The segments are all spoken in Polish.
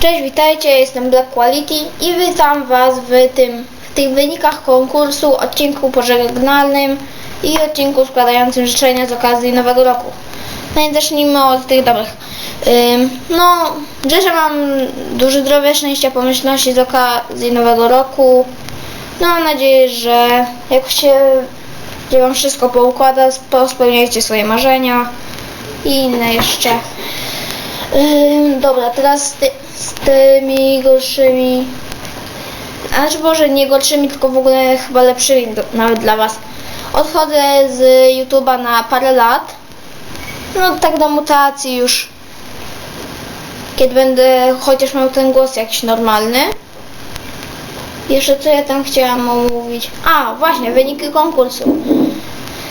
Cześć, witajcie, jestem Black Quality i witam Was w tym w tych wynikach konkursu, odcinku pożegnalnym i odcinku składającym życzenia z okazji Nowego Roku. No i zacznijmy od tych dobrych. No, życzę Wam dużo zdrowia, szczęścia, pomyślności z okazji Nowego Roku. No, mam nadzieję, że jak się że Wam wszystko poukłada, spełniajcie swoje marzenia i inne jeszcze. Dobra, teraz z, ty, z tymi gorszymi. A znaczy może nie gorszymi, tylko w ogóle chyba lepszymi do, nawet dla Was. Odchodzę z YouTube'a na parę lat. No tak do mutacji już. Kiedy będę chociaż miał ten głos jakiś normalny. Jeszcze co ja tam chciałam omówić? A, właśnie, wyniki konkursu.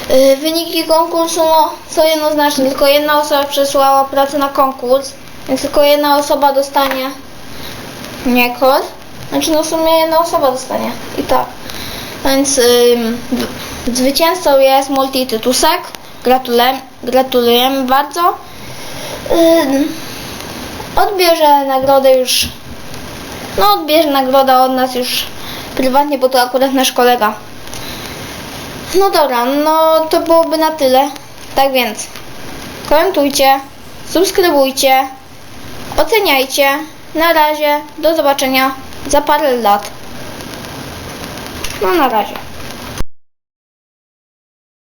Yy, Wyniki konkursu no, są jednoznaczne. Tylko jedna osoba przesłała pracę na konkurs, więc tylko jedna osoba dostanie nie kod. Znaczy no w sumie jedna osoba dostanie. I tak. Więc ym, zwycięzcą jest Multitytusek. Gratuluję, gratulujemy bardzo. Ym, odbierze nagrodę już. No odbierze nagrodę od nas już prywatnie, bo to akurat nasz kolega. No dobra, no to byłoby na tyle. Tak więc komentujcie, subskrybujcie, oceniajcie. Na razie, do zobaczenia za parę lat. No na razie.